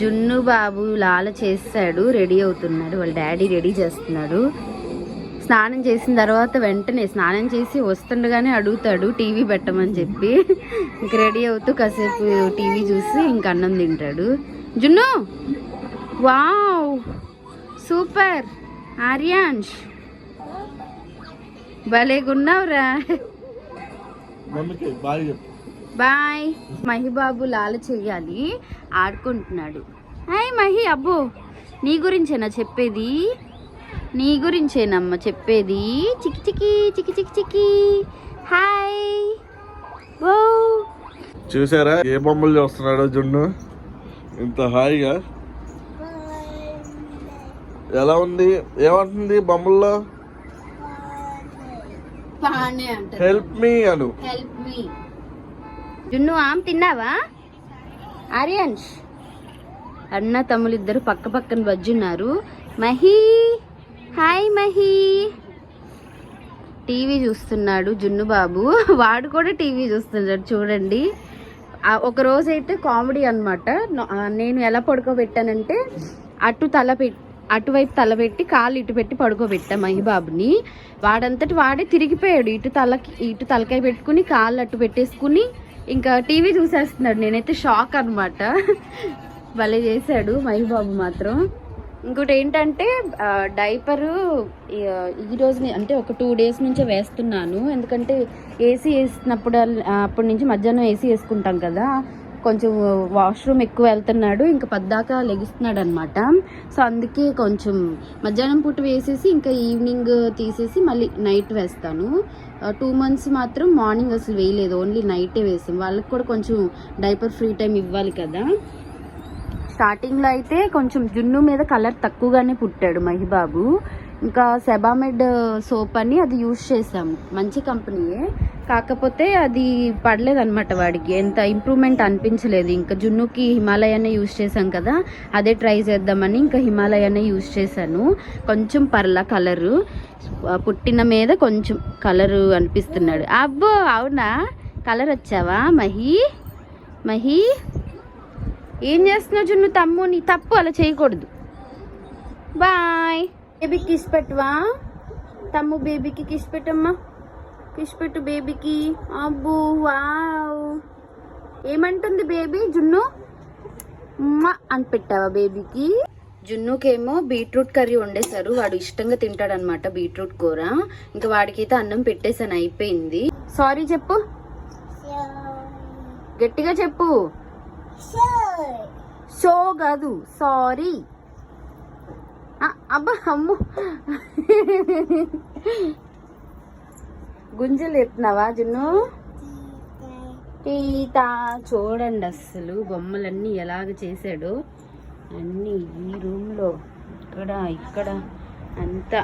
జున్ను బాబు లాల చేస్తాడు రెడీ అవుతున్నాడు. వాళ్ళ డాడీ రెడీ చేస్తున్నాడు. స్నానం చేసిన తర్వాత వెంటనే స్నానం చేసి వస్తుండగానే అడుగుతాడు టీవీ పెట్టమని చెప్పి. ఇంక రెడీ అవుతూ కాసేపు టీవీ చూసి ఇంక అన్నం తింటాడు. జున్ను! వావ్! సూపర్! ఆర్యాన్ష్ భలేగున్నావురా చెప్పు. బాయ్. మహిబాబు లాల చెయ్యాలి. ఆడుకుంటున్నాడు. హాయ్ మహి అబ్బో. నీ గురించేనా చెప్పేది? నీ గురించేనమ్మ చెప్పేది? చికి చికి చికి చికి చికి. హాయ్. ఓ. చూసారా? ఏ బొమ్మలు చూస్తున్నాడో జున్ను? ఇంత హాయిగా? ఎలా ఉంది? ఏమంటుంది బొమ్మల్లో? Help me Anu. Help me. Junnu ఆమ్ తిన్నావా? ఆర్యన్స్. అన్న తమ్ములు ఇద్దరు పక్క పక్కన వజ్జున్నారు. మహి హాయ్ మహీ. టీవీ చూస్తున్నాడు జున్ను బాబు. వాడు కూడా టీవీ చూస్తున్నాడు చూడండి. ఆ ఒక రోజు అయితే కామెడీ అనమాట నేను ఎలా పడుకోబెట్టానంటే అటు తల పెట్టి అటువైపు తల పెట్టి కాళ్ళు ఇటు పెట్టి పడుకోబెట్టా మహిబాబుని వాడంతటి వాడే తిరిగిపోయాడు. ఇటు తలకి ఇటు తలకాయ పెట్టుకుని కాళ్ళు అటు పెట్టేసుకుని ఇంకా టీవీ చూసేస్తున్నాడు. నేనైతే షాక్ అనమాట భలే చేశాడు మహిబాబు మాత్రం. ఇంకోటి ఏంటంటే డైపరు ఈ అంటే ఒక టూ డేస్ నుంచే వేస్తున్నాను. ఎందుకంటే ఏసీ వేసినప్పుడు అప్పటి నుంచి మధ్యాహ్నం ఏసీ వేసుకుంటాం కదా. కొంచెం వాష్రూమ్ ఎక్కువ వెళ్తున్నాడు ఇంకా పద్దాకా లెగిస్తున్నాడు అనమాట సో అందుకే కొంచెం మధ్యాహ్నం పూట వేసేసి ఇంకా ఈవినింగ్ తీసేసి మళ్ళీ నైట్ వేస్తాను. టూ మంత్స్ మాత్రం మార్నింగ్ అసలు వేయలేదు ఓన్లీ నైటే వేసాం. వాళ్ళకి కూడా కొంచెం డైపర్ ఫ్రీ టైం ఇవ్వాలి కదా. స్టార్టింగ్లో అయితే కొంచెం జున్ను మీద కలర్ తక్కువగానే పుట్టాడు మహిబాబు. ఇంకా సెబామెడ్ సోప్ అని అది యూజ్ చేసాం మంచి కంపెనీయే. కాకపోతే అది పడలేదు అనమాట వాడికి. ఎంత ఇంప్రూవ్మెంట్ అనిపించలేదు. ఇంకా జున్నుకి హిమాలయానే యూజ్ చేశాం కదా అదే ట్రై చేద్దామని ఇంకా హిమాలయానే యూజ్ చేశాను. కొంచెం పర్ల కలరు. పుట్టిన మీద కొంచెం కలరు అనిపిస్తున్నాడు. అబ్బో అవునా? కలర్ వచ్చావా మహి? మహి? ఏం చేస్తున్నావు జున్ను తమ్ము నీ తప్పు అలా చేయకూడదు. బాయ్. బేబీకి కిస్ పెట్టవా? తమ్ము బేబీకి కిస్ పెట్టమ్మా. కిస్ పెట్టు బేబీకి అబ్బో వావ్ ఏమంటుంది బేబీ జున్ను? ఉమ్మా అని పెట్టావా బేబీకి జున్నుకేమో బీట్రూట్ కర్రీ వండేశారు. వాడు ఇష్టంగా తింటాడనమాట బీట్రూట్ కూర. ఇంకా వాడికైతే అన్నం పెట్టేసాను అయిపోయింది. సారీ చెప్పు. గట్టిగా చెప్పు. సో కాదు. సారీ అబ్బా అమ్ము. గుంజలు ఎత్తున్నావా జున్ను? పీత చూడండి అస్సలు బొమ్మలన్నీ ఎలాగ చేశాడో. అన్నీ ఈ రూమ్లో ఇక్కడ ఇక్కడ అంతా.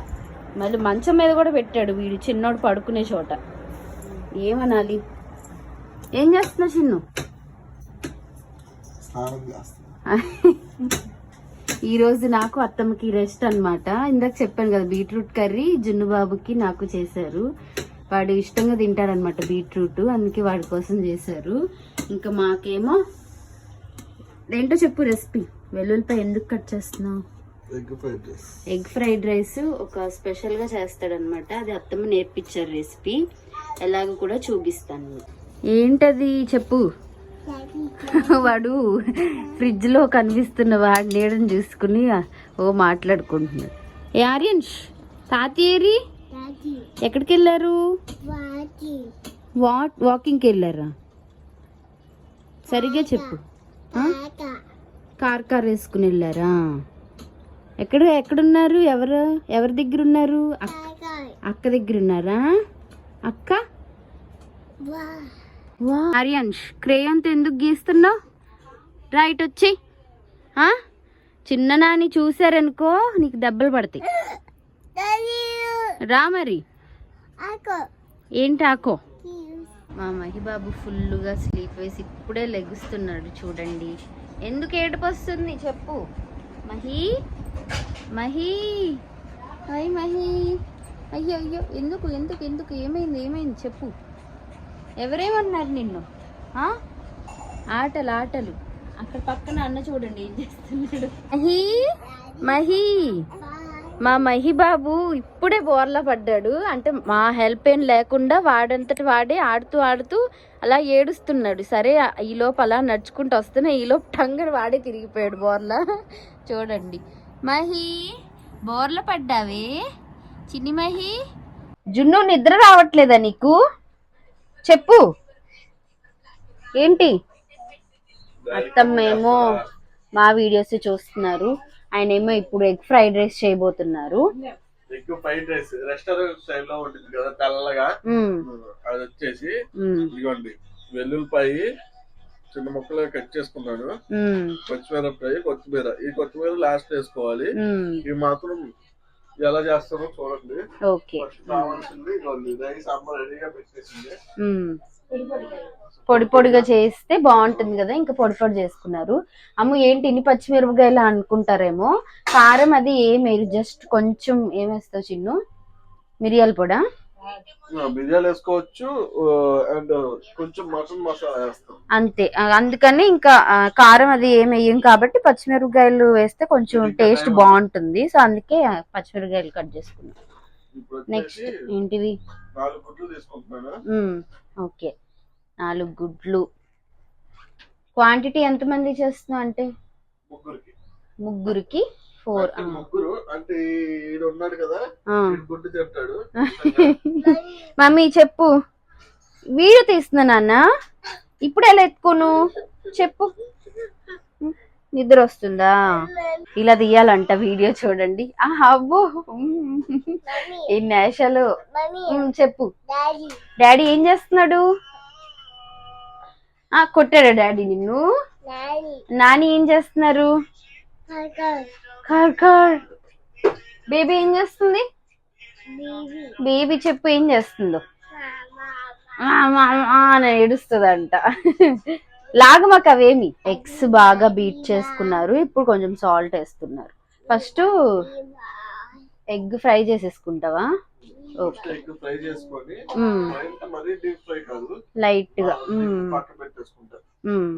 మళ్ళీ మంచం మీద కూడా పెట్టాడు వీడు చిన్నోడు పడుకునే చోట. ఏమనాలి? ఏం చేస్తున్నావు చిన్ను? స్నానం చేస్తున్నా ఈ రోజు నాకు అత్తమ్మకి రెస్ట్ అన్నమాట. ఇందాక చెప్పాను కదా బీట్రూట్ కర్రీ జున్ను బాబుకి నాకు చేశారు. వాడు ఇష్టంగా తింటాడనమాట బీట్రూట్ అందుకే వాడి కోసం చేశారు. ఇంకా మాకేమో ఏంటో చెప్పు రెసిపీ వెల్లుల్లిపాయ ఎందుకు కట్ చేస్తున్నావు? Egg fried rice egg fried rice ఒక స్పెషల్గా చేస్తాడనమాట అది అత్తమ్మ నేర్పించారు రెసిపీ ఎలాగో కూడా చూపిస్తాను. ఏంటది? చెప్పు. వాడు ఫ్రిడ్జ్లో కనిపిస్తున్న వాడి నీడని చూసుకుని ఓ మాట్లాడుకుంటున్నాడు. ఏ ఆర్యన్స్ తాతయ్యరి ఎక్కడికి వెళ్ళారు వాక్ వాకింగ్కి వెళ్ళారా సరిగ్గా చెప్పు. కార్ కార్ వేసుకుని వెళ్ళారా ఎక్కడ ఎక్కడున్నారు? ఎవరు ఎవరి దగ్గర ఉన్నారు అక్క అక్క? దగ్గర ఉన్నారా అక్క వా ఆర్యాన్ష్ క్రేయాన్తో ఎందుకు గీస్తున్నావు? రైట్ వచ్చి? చిన్న నాని చూసారనుకో నీకు దెబ్బలు పడతాయి. రా మరి. ఏంటి ఆకో? మా మహిబాబు ఫుల్గా స్లీప్ వేసి ఇప్పుడే లెగుస్తున్నాడు చూడండి. ఎందుకు ఏడుపు వస్తుంది చెప్పు. మహి మహి. హాయ్ మహి. అయ్యో అయ్యో ఎందుకు ఎందుకు ఎందుకు? ఏమైంది ఏమైంది? చెప్పు. ఎవరేమన్నారు నిన్ను? ఆటలు ఆటలు. అక్కడ పక్కన అన్న చూడండి ఏం చేస్తున్నాడు? మహి మహి. మా మహి బాబు ఇప్పుడే బోర్లా పడ్డాడు. అంటే మా హెల్ప్ ఏం లేకుండా వాడంతటి వాడే ఆడుతూ ఆడుతూ అలా ఏడుస్తున్నాడు. సరే ఈ అలా నడుచుకుంటూ వస్తున్నా. ఈ టంగర్ వాడే తిరిగిపోయాడు బోర్లా. చూడండి. మహి బోర్ల పడ్డావే? చిన్ని మహి. జున్ను నిద్ర రావట్లేదా నీకు? చెప్పు ఏంటి అత్తమ్మేమో మా వీడియోస్ చూస్తున్నారు ఆయన ఏమో ఇప్పుడు ఎగ్ ఫ్రైడ్ రైస్ చేయబోతున్నారు ఎక్కువ ఫ్రైడ్ రైస్ రెస్టారెంట్ స్టైల్లో ఉంటుంది కదా తెల్లగా. అది వచ్చేసి. ఇదిగోండి వెల్లుల్లిపాయి చిన్న ముక్కలు కట్ చేసుకున్నాను మ్మ్. పచ్చిమిరపకాయ కొత్తిమీర ఈ కొత్తిమీర లాస్ట్ వేసుకోవాలి. ఇవి మాత్రం ఎలా చేస్తారో చూడండి. ఓకే. ఫస్ట్ కావాల్సింది ఇదిగోండి రైస్ అమ్మ రెడీగా పెట్టేసింది. మ్మ్. పొడి పొడిగా చేస్తే బాగుంటుంది కదా ఇంకా పొడి పొడి చేసుకున్నారు. అమ్మ ఏంటి ఇన్ని పచ్చిమిరపకాయలు అనుకుంటారేమో? కారం అది ఏమేరు జస్ట్ కొంచెం ఏమేస్తావు చిన్ను? మిరియాల పొడా? వేసుకోవచ్చు అండ్ కొంచెం మటన్ మసాలా వేస్తాం. అంతే. అందుకని ఇంకా కారం అది ఏం వేయం కాబట్టి పచ్చిమిరపకాయలు వేస్తే కొంచెం టేస్ట్ బాగుంటుంది. సో అందుకే పచ్చిమిరపకాయలు కట్ చేసుకున్నాం. నెక్స్ట్ ఏంటివి. ఓకే. నాలుగు గుడ్లు. క్వాంటిటీ ఎంతమంది చేస్తున్నావు అంటే? ముగ్గురికి? ఫోర్ ముగ్గురు అంటే ఈడు ఉన్నాడు కదా గుడ్డు తింటాడు. మమ్మీ చెప్పు. వీడియో తీస్తున్నా నాన్న. ఇప్పుడు ఎలా ఎత్తుకోను? చెప్పు. నిద్ర వస్తుందా? ఇలా తీయాలంట వీడియో చూడండి. ఆ, అబ్బో ఎన్ని ఆశలు ఉమ్, చెప్పు. డాడీ. ఏం చేస్తున్నాడు? ఆ కొట్టాడా డాడీ నిన్ను? నాని ఏం చేస్తున్నారు? కార్ కార్ బేబీ ఏం చేస్తుంది? బేబీ చెప్పు ఏం చేస్తుందో. ఆ, మా, ఆ అని ఏడుస్తుందంట. లాగు మాకు అవేమి? ఎగ్స్ బాగా బీట్ చేసుకున్నారు. ఇప్పుడు కొంచెం సాల్ట్ వేస్తున్నారు. ఫస్ట్ ఎగ్ ఫ్రై చేసేసుకుంటావా? ఓకే ఎగ్ ఫ్రై చేసుకొని మ్మ్. ఫ్రై అంటే మరీ డీప్ ఫ్రై కాదు. లైట్గా మ్మ్. పక్కన పెట్టేసుకుంటా మ్మ్.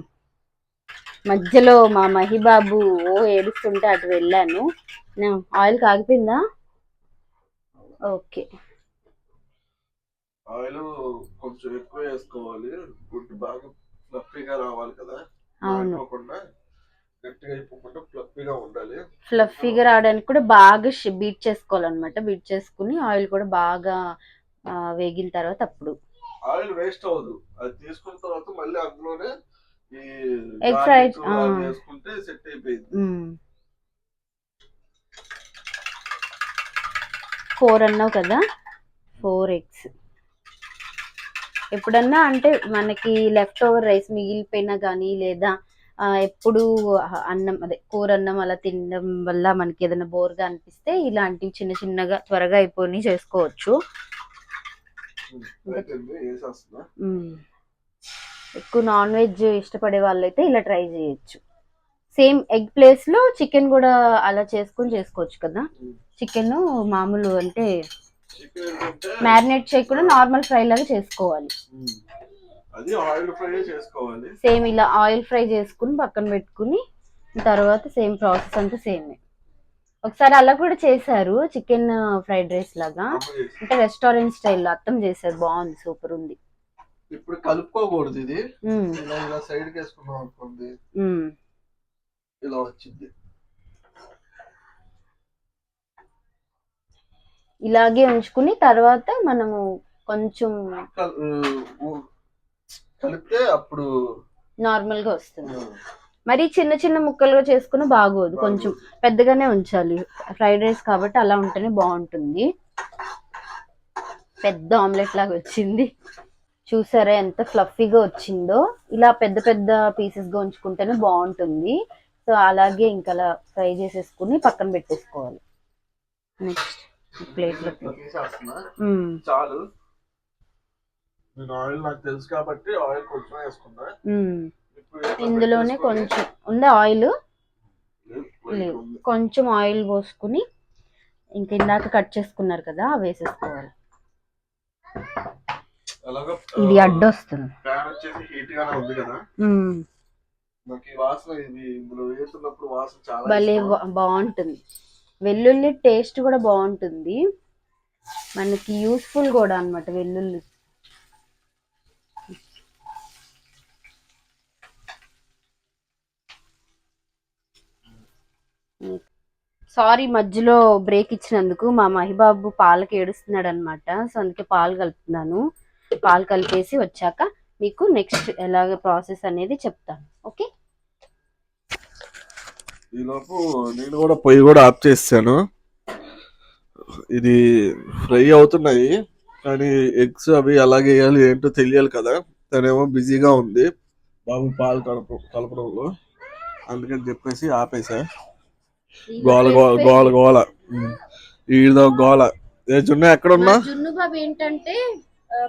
మధ్యలో మా మహిబాబు ఓ ఏడుస్తుంటే అటు వెళ్ళాను. ఆయిల్ కాగిపోయిందా? ఓకే. ఆయిల్ కొంచెం ఎక్కువ వేసుకోవాలి. గుడ్డు బాగా ఫ్లఫీగా రావాలి కదా. అవును. ఫ్లఫీగా రావడానికి కూడా బాగా బీట్ చేసుకోవాలన్నమాట. బీట్ చేసుకుని ఆయిల్ కూడా బాగా వేగిన తర్వాత అప్పుడు. ఆయిల్ వేస్ట్ అవ్వదు. అది తీసుకున్న తర్వాత మళ్ళీ అందులోనే సెట్ అయిపోయింది. మ్మ్. ఫోర్ అన్నావు కదా? ఫోర్ ఎగ్స్ ఎప్పుడన్నా అంటే మనకి లెఫ్ట్ ఓవర్ రైస్ మిగిలిపోయినా కానీ లేదా ఎప్పుడు అన్నం అదే కూర అన్నం అలా తినడం వల్ల మనకి ఏదైనా బోర్గా అనిపిస్తే ఇలాంటివి చిన్న చిన్నగా త్వరగా అయిపోయి చేసుకోవచ్చు. ఎక్కువ నాన్ వెజ్ ఇష్టపడే వాళ్ళైతే ఇలా ట్రై చేయొచ్చు. సేమ్ ఎగ్ ప్లేస్లో చికెన్ కూడా అలా చేసుకొని చేసుకోవచ్చు కదా? చికెన్ మామూలు అంటే మ్యారినేట్ చేయకుండా నార్మల్ ఫ్రై లాగా చేసుకోవాలి. సేమ్ ఇలా ఆయిల్ ఫ్రై చేసుకుని పక్కన పెట్టుకుని తర్వాత సేమ్ ప్రాసెస్ అంతా సేమ్. ఒకసారి అలా కూడా చేశారు చికెన్ ఫ్రైడ్ రైస్ లాగా. అంటే రెస్టారెంట్ స్టైల్లో అర్థం చేశారు. బాగుంది సూపర్ ఉంది. ఇప్పుడు కలుపుకోకూడదు ఇది. ఇలా ఇలా సైడ్కి వేసుకున్నాం అనుకోండి. ఇలా వచ్చింది. ఇలాగే ఉంచుకుని తర్వాత మనము కొంచెం కలిపితే అప్పుడు నార్మల్గా వస్తుంది మరి చిన్న చిన్న ముక్కలుగా చేసుకుని బాగోదు. కొంచెం పెద్దగానే ఉంచాలి. ఫ్రైడ్ రైస్ కాబట్టి అలా ఉంటేనే బాగుంటుంది. పెద్ద ఆమ్లెట్ లాగా వచ్చింది. చూసారా ఎంత ఫ్లఫీగా వచ్చిందో? ఇలా పెద్ద పెద్ద పీసెస్గా ఉంచుకుంటేనే బాగుంటుంది. సో అలాగే ఇంకా అలా ఫ్రై చేసేసుకుని పక్కన పెట్టేసుకోవాలి. నెక్స్ట్ ప్లేట్లో ఇట్లా తీసేస్తున్నా మ్మ్. చాలు. నేను ఆయిల్ నాకు తెలుసు కాబట్టి ఆయిల్ కొంచెం వేసుకున్నా. మ్మ్. ఇప్పుడు ఇట్లా ఇందులోనే కొంచెం ఉందా ఆయిల్. కొంచెం ఆయిల్ పోసుకుని ఇంక ఇందాక కట్ చేసుకున్నారు కదా అవి వేసేసుకోవాలి. ఇది అడ్డొస్తుంది. ప్యాన్ వచ్చేసి హీట్ గానే ఉంది కదా. మ్మ్. నాకు ఈ వాసన ఇది ఇందులో వేస్తున్నప్పుడు వాసన చాలా భలే బాగుంటుంది. వెల్లుల్లి టేస్ట్ కూడా బాగుంటుంది. మనకి యూస్ఫుల్ కూడా అన్నమాట వెల్లుల్లి. సారీ మధ్యలో బ్రేక్ ఇచ్చినందుకు మా మహిబాబు పాలకి ఏడుస్తున్నాడు అనమాట సో అందుకే పాలు కలుపుతున్నాను. పాలు కలిపేసి వచ్చాక మీకు నెక్స్ట్ ఎలాగ ప్రాసెస్ అనేది చెప్తాను. ఓకే ఈలోపు నేను కూడా పొయ్యి కూడా ఆఫ్ చేసాను ఇది ఫ్రై అవుతున్నాయి. కానీ ఎగ్స్ అవి ఎలాగ వేయాలి ఏంటో తెలియాలి కదా. తనేమో బిజీగా ఉంది. బాబు పాలు కలప కలపడంలో. అందుకని చెప్పేసి ఆపేసా. గోల గోల గోల గోల. ఈడో గోల. ఏ జున్ను ఎక్కడున్నా? జున్ను బాబు ఏంటంటే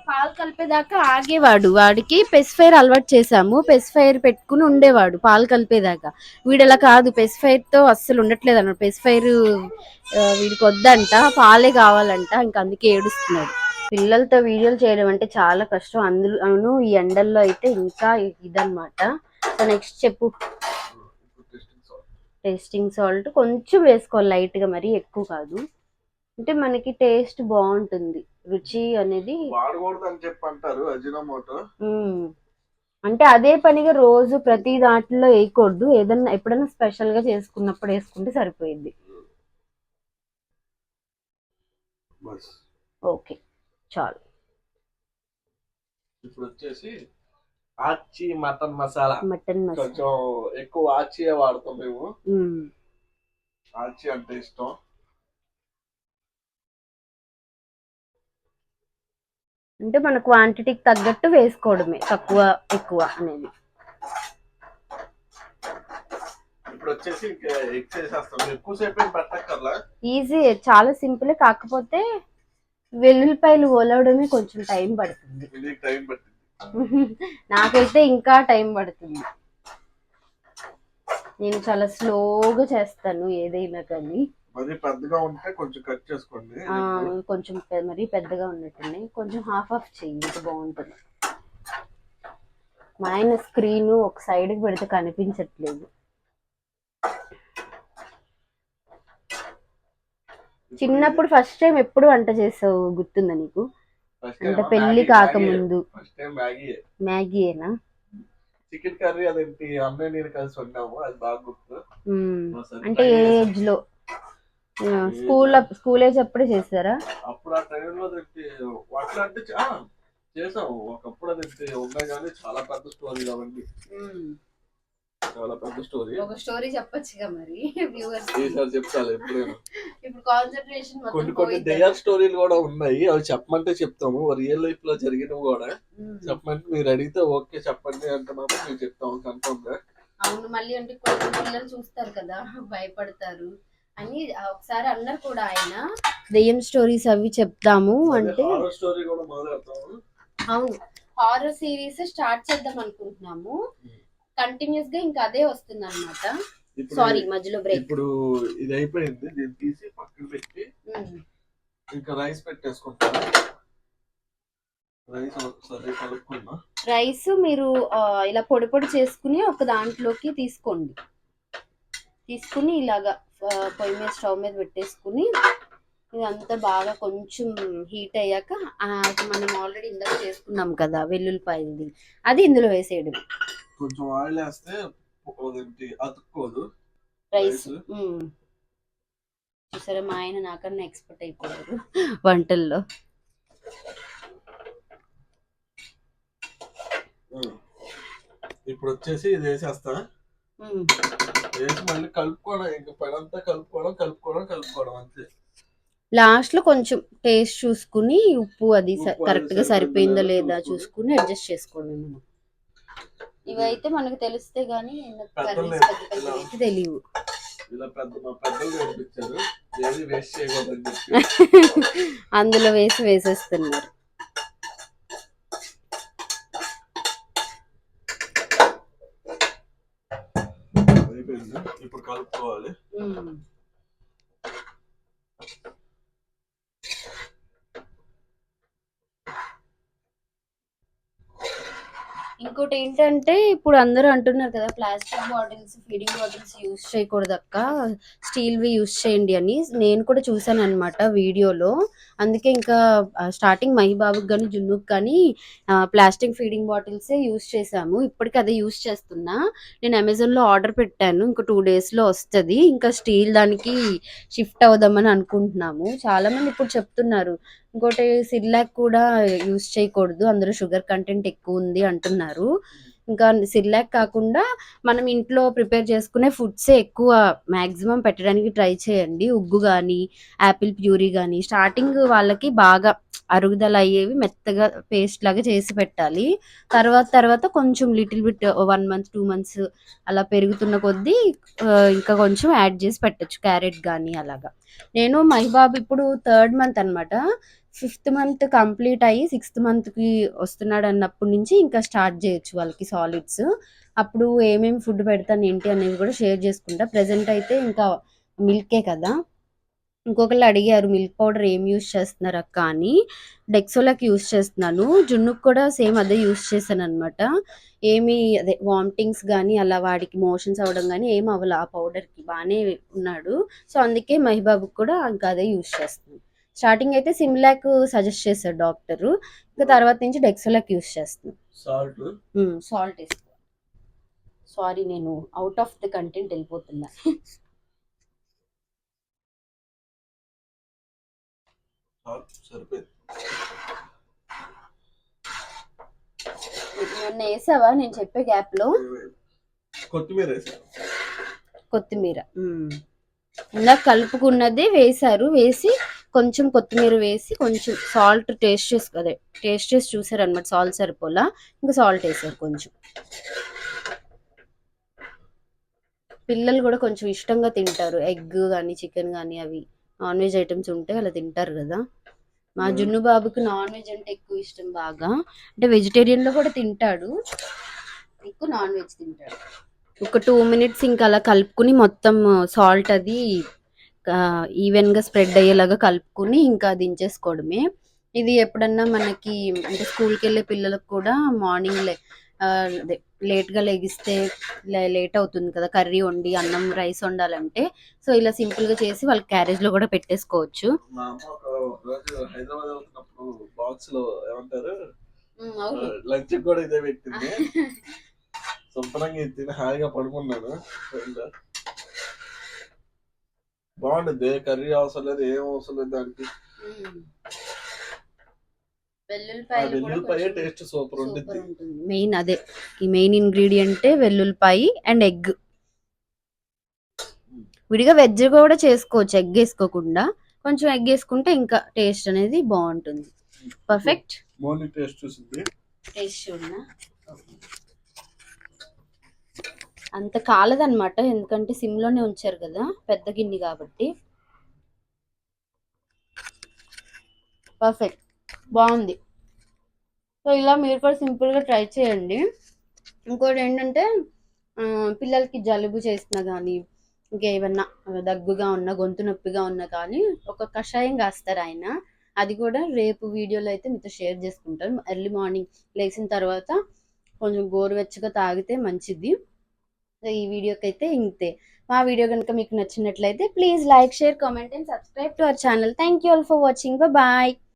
పాలు కలిపేదాకా ఆగేవాడు. వాడికి పెసిఫైర్ అలవాటు చేసాము పెసిఫైర్ పెట్టుకుని ఉండేవాడు పాలు కలిపేదాకా. వీడలా కాదు పెసిఫైర్తో అస్సలు ఉండట్లేదు అన్నమాట పెసిఫైర్ వీడికి వద్దంట పాలే కావాలంట ఇంకా అందుకే ఏడుస్తున్నాడు. పిల్లలతో వీడియోలు చేయడం అంటే చాలా కష్టం. అందులో అవును ఈ ఎండల్లో అయితే ఇంకా ఇదన్నమాట. సో నెక్స్ట్ చెప్పు. Tasting salt. కొంచెం వేసుకోవాలి. లైట్గా మరి ఎక్కువ కాదు. అంటే మనకి టేస్ట్ బాగుంటుంది. రుచి అనేది వాడకూడదు అని చెప్పి అంటారు అజినోమోటో. మ్మ్. అంటే అదే పనిగా రోజు ప్రతి దాంట్లో వేయకూడదు. ఏదన్నా ఎప్పుడైనా స్పెషల్గా చేసుకున్నప్పుడు వేసుకుంటే సరిపోయింది ఓకే. చాలు. ఇప్పుడు వచ్చేసి ఆచి మటన్ మసాలా. మటన్ మసాలా. కొంచెం ఎక్కువ ఆచియే వాడతాం మేము. మ్మ్. ఆచి అంటే ఇష్టం. అంటే మన క్వాంటిటీకి తగ్గట్టు వేసుకోవడమే తక్కువ ఎక్కువ అనేది. ఈజీ చాలా సింపుల్ కాకపోతే వెల్లుల్లిపాయలు ఒలవడమే కొంచెం టైం పడుతుంది. నాకైతే ఇంకా టైం పడుతుంది. నేను చాలా స్లోగా చేస్తాను ఏదైనా కానీ. మరి పెద్దగా ఉంటే కొంచెం కట్ చేసుకోండి. కొంచెం మరీ పెద్దగా ఉన్నట్టున్నాయి కొంచెం హాఫ్ ఆఫ్ ఇంకా బాగుంటుంది. మా ఆయన స్క్రీన్ ఒక సైడ్కి పెడితే కనిపించట్లేదు. చిన్నప్పుడు ఫస్ట్ టైం ఎప్పుడు వంట చేసావు గుర్తుందా నీకు? అంటే పెళ్ళి కాకముందు. మ్యాగీయేనా? చికెన్ కర్రీ అదేంటి? అన్నయ్య నేను కలిసి వండాము అది బాగా గుర్తు. అంటే ఏ. ఏజ్లో స్కూల్ స్కూల్ ఏజ్ అప్పుడే చేసారా అప్పుడు ఆ టైంలో అదేంటి వాటిలో అంటే చేసాం. ఒకప్పుడు అదేంటి ఉన్నాయి కానీ చాలా పెద్ద స్టోరీ అవన్నీ చాలా పెద్ద స్టోరీ. ఒక స్టోరీ చెప్పొచ్చుగా మరి వ్యూవర్స్ ఈసారి చెప్తాను ఎప్పుడైనా. ఇప్పుడు కాన్సన్ట్రేషన్ కొన్ని కొన్ని దయ్యాల స్టోరీలు కూడా ఉన్నాయి. అవి చెప్పమంటే చెప్తాము. రియల్ లైఫ్లో జరిగినవి కూడా. చెప్పమంటే మీరు అడిగితే ఓకే చెప్పండి అంటే మాత్రం మేము చెప్తాము కన్ఫర్మ్గా. అవును మళ్ళీ అంటే కొంచెం పిల్లలు చూస్తారు కదా భయపడతారు. అని ఒకసారి అన్నారు కూడా ఆయన దెయ్యం స్టోరీస్ అవి చెప్తాము అంటే హారర్ స్టోరీ కూడా మొదలెడతాము అవును. హారర్ సిరీస్ స్టార్ట్ చేద్దాం అనుకుంటున్నాము. కంటిన్యూస్గా ఇంకా అదే వస్తుంది అనమాట సారీ మధ్యలో బ్రేక్ ఇప్పుడు ఇది అయిపోయింది. దీన్ని తీసి పక్కన పెట్టి ఇంకా రైస్ పెట్టేసుకుంటాను రైస్ ఒకసారి కలుపుకుందాం. రైస్ మీరు ఇలా పొడి పొడి చేసుకుని ఒక దాంట్లోకి తీసుకోండి. తీసుకుని ఇలాగా పొయ్యి మీద స్టవ్ మీద పెట్టేసుకుని ఇదంతా బాగా కొంచెం హీట్ అయ్యాక మనం ఆల్రెడీ ఇందాక చేసుకున్నాం కదా వెల్లుల్లిపాయది అది ఇందులో వేసేయడం కొంచెం ఆయిల్ వేస్తే అతుక్కోదు రైస్. చూసారా మా ఆయన నాకన్నా ఎక్స్పర్ట్ అయిపోయారు వంటల్లో. ఇప్పుడు వచ్చేసి ఇది వేసేస్తా. వేసి మళ్ళీ కలుపుకోవడం ఇంకా పనంతా కలుపుకోవడం కలుపుకోవడం కలుపుకోవడం అంతే. లాస్ట్లో కొంచెం టేస్ట్ చూసుకుని ఉప్పు అది కరెక్ట్గా సరిపోయిందో లేదో చూసుకుని. అడ్జస్ట్ చేసుకోండి మనం. ఇవైతే మనకు తెలిస్తే గానీ తెలియవు. ఇలా పెద్ద మా పెద్దలు నేర్పించారు ఏది వేస్ట్ చేయకూడదని చెప్పి అందులో వేసి వేసేస్తున్నారు అయిపోయింది ఇప్పుడు కలుపుకోవాలి ఉమ్. ఇంకోటి ఏంటంటే ఇప్పుడు అందరూ అంటున్నారు కదా plastic bottles feeding bottles use చేయకూడదు అక్క స్టీల్వి యూస్ చేయండి అని. నేను కూడా చూసాను అనమాట వీడియోలో. అందుకే ఇంకా స్టార్టింగ్ మహి బాబుకి కానీ జున్నుకి కానీ ప్లాస్టిక్ ఫీడింగ్ బాటిల్స్ యూస్ చేసాము ఇప్పటికి అదే యూజ్ చేస్తున్నా. నేను అమెజాన్లో ఆర్డర్ పెట్టాను. ఇంకా టూ డేస్లో వస్తుంది. ఇంకా స్టీల్ దానికి షిఫ్ట్ అవుదామని అనుకుంటున్నాము. చాలా మంది ఇప్పుడు చెప్తున్నారు ఇంకోటి సిర్లాక్ కూడా యూస్ చేయకూడదు. అందులో షుగర్ కంటెంట్ ఎక్కువ ఉంది అంటున్నారు. ఇంకా సిర్లాక్ కాకుండా మనం ఇంట్లో ప్రిపేర్ చేసుకునే ఫుడ్సే ఎక్కువ మ్యాక్సిమం పెట్టడానికి ట్రై చేయండి. ఉగ్గు కానీ యాపిల్ ప్యూరీ కానీ స్టార్టింగ్ వాళ్ళకి బాగా అరుగుదల అయ్యేవి మెత్తగా పేస్ట్ లాగా చేసి పెట్టాలి. తర్వాత తర్వాత కొంచెం little bit one month two months అలా పెరుగుతున్న కొద్దీ ఇంకా కొంచెం యాడ్ చేసి పెట్టొచ్చు. క్యారెట్ కానీ అలాగా. నేను మహిబాబు ఇప్పుడు థర్డ్ మంత్ అనమాట ఫిఫ్త్ మంత్ కంప్లీట్ అయ్యి సిక్స్త్ మంత్కి వస్తున్నాడు అన్నప్పటి నుంచి ఇంకా స్టార్ట్ చేయొచ్చు వాళ్ళకి సాలిడ్స్. అప్పుడు ఏమేమి ఫుడ్ పెడతాను ఏంటి అనేది కూడా షేర్ చేసుకుంటా. ప్రజెంట్ అయితే ఇంకా మిల్కే కదా. ఇంకొకళ్ళు అడిగారు మిల్క్ పౌడర్ ఏం యూస్ చేస్తున్నారు అక్క? అని. డెక్సోలాక్ యూస్ చేస్తున్నాను. జున్నుకు కూడా సేమ్ అదే యూస్ చేశాను అనమాట ఏమి అదే వామిటింగ్స్ కానీ అలా వాడికి మోషన్స్ అవ్వడం కానీ ఏం అవ్వలే ఆ పౌడర్కి. బాగానే ఉన్నాడు. సో అందుకే మహిబాబుకి కూడా ఇంకా అదే యూస్ చేస్తున్నాను. స్టార్టింగ్ అయితే సిమ్లాక్ సజెస్ట్ చేశాడు డాక్టర్. ఇంకా తర్వాత నుంచి డెక్సోలాక్ యూస్ చేస్తున్నాను సాల్ట్? సాల్ట్ వేసుకో సారీ నేను అవుట్ ఆఫ్ ద కంటెంట్ వెళ్ళిపోతున్నా. మొన్న వేసావా? నేను చెప్పే గ్యాప్లో కొత్తిమీర. కొత్తిమీర. ఇందాక కలుపుకున్నది వేశారు. వేసి కొంచెం కొత్తిమీర వేసి కొంచెం సాల్ట్ టేస్ట్ చేసి అదే టేస్ట్ చేసి చూసారు అనమాట సాల్ట్ సరిపోలా. ఇంకా సాల్ట్ వేసారు కొంచెం. పిల్లలు కూడా కొంచెం ఇష్టంగా తింటారు. ఎగ్ కానీ చికెన్ కానీ అవి నాన్ వెజ్ ఐటమ్స్ ఉంటే అలా తింటారు కదా. మా. జున్ను బాబుకి నాన్ వెజ్ అంటే ఎక్కువ ఇష్టం బాగా. అంటే వెజిటేరియన్లో కూడా తింటాడు. ఎక్కువ నాన్ వెజ్ తింటాడు. ఒక టూ మినిట్స్ ఇంకా అలా కలుపుకుని మొత్తం సాల్ట్ అది ఈవెన్గా స్ప్రెడ్ అయ్యేలాగా కలుపుకుని ఇంకా దించేసుకోవడమే. ఇది ఎప్పుడన్నా మనకి అంటే స్కూల్కి వెళ్ళే పిల్లలకు కూడా మార్నింగ్ అదే లేట్గా లెగిస్తే లేట్ అవుతుంది కదా కర్రీ వండి అన్నం రైస్ వండాలంటే. సో ఇలా సింపుల్గా చేసి వాళ్ళ క్యారేజ్లో కూడా పెట్టేసుకోవచ్చు. ఏమంటారు? లంచ్ కూడా ఇదే పెట్టింది. శుభ్రంగా తిని హాయిగా పడుకున్నాను. బాగుంటుంది కర్రీ అవసరం లేదు ఏం అవసరం లేదు దానికి. వెల్లుల్లిపాయ టేస్ట్ సూపర్ ఉంటుంది. మెయిన్ అదే ఈ మెయిన్ ఇంగ్రీడియంటే వెల్లుల్లిపాయ అండ్ ఎగ్. విడిగా వెజ్ కూడా చేసుకోవచ్చు ఎగ్ వేసుకోకుండా. కొంచెం ఎగ్ వేసుకుంటే ఇంకా టేస్ట్ అనేది బాగుంటుంది. పర్ఫెక్ట్? మోని టేస్ట్ చూసింది. టేస్ట్ చూడనా అంత కాలదన్నమాట. ఎందుకంటే సిమ్లోనే ఉంచారు కదా పెద్ద గిన్నె కాబట్టి. పర్ఫెక్ట్. బాగుంది. సో ఇలా మీరు కూడా సింపుల్గా ట్రై చేయండి. ఇంకోటి ఏంటంటే పిల్లలకి జలుబు చేసినా కానీ ఇంకేమన్నా దగ్గుగా ఉన్నా గొంతు నొప్పిగా ఉన్నా కానీ ఒక కషాయం కాస్తారు ఆయన. అది కూడా రేపు వీడియోలో అయితే మీతో షేర్ చేసుకుంటాను. ఎర్లీ మార్నింగ్ లేచిన తర్వాత కొంచెం గోరువెచ్చగా తాగితే మంచిది. సో ఈ వీడియోకి అయితే ఇంతే. మా వీడియో కనుక మీకు నచ్చినట్లయితే please like share comment and subscribe to our channel. Thank you all for watching. Bye.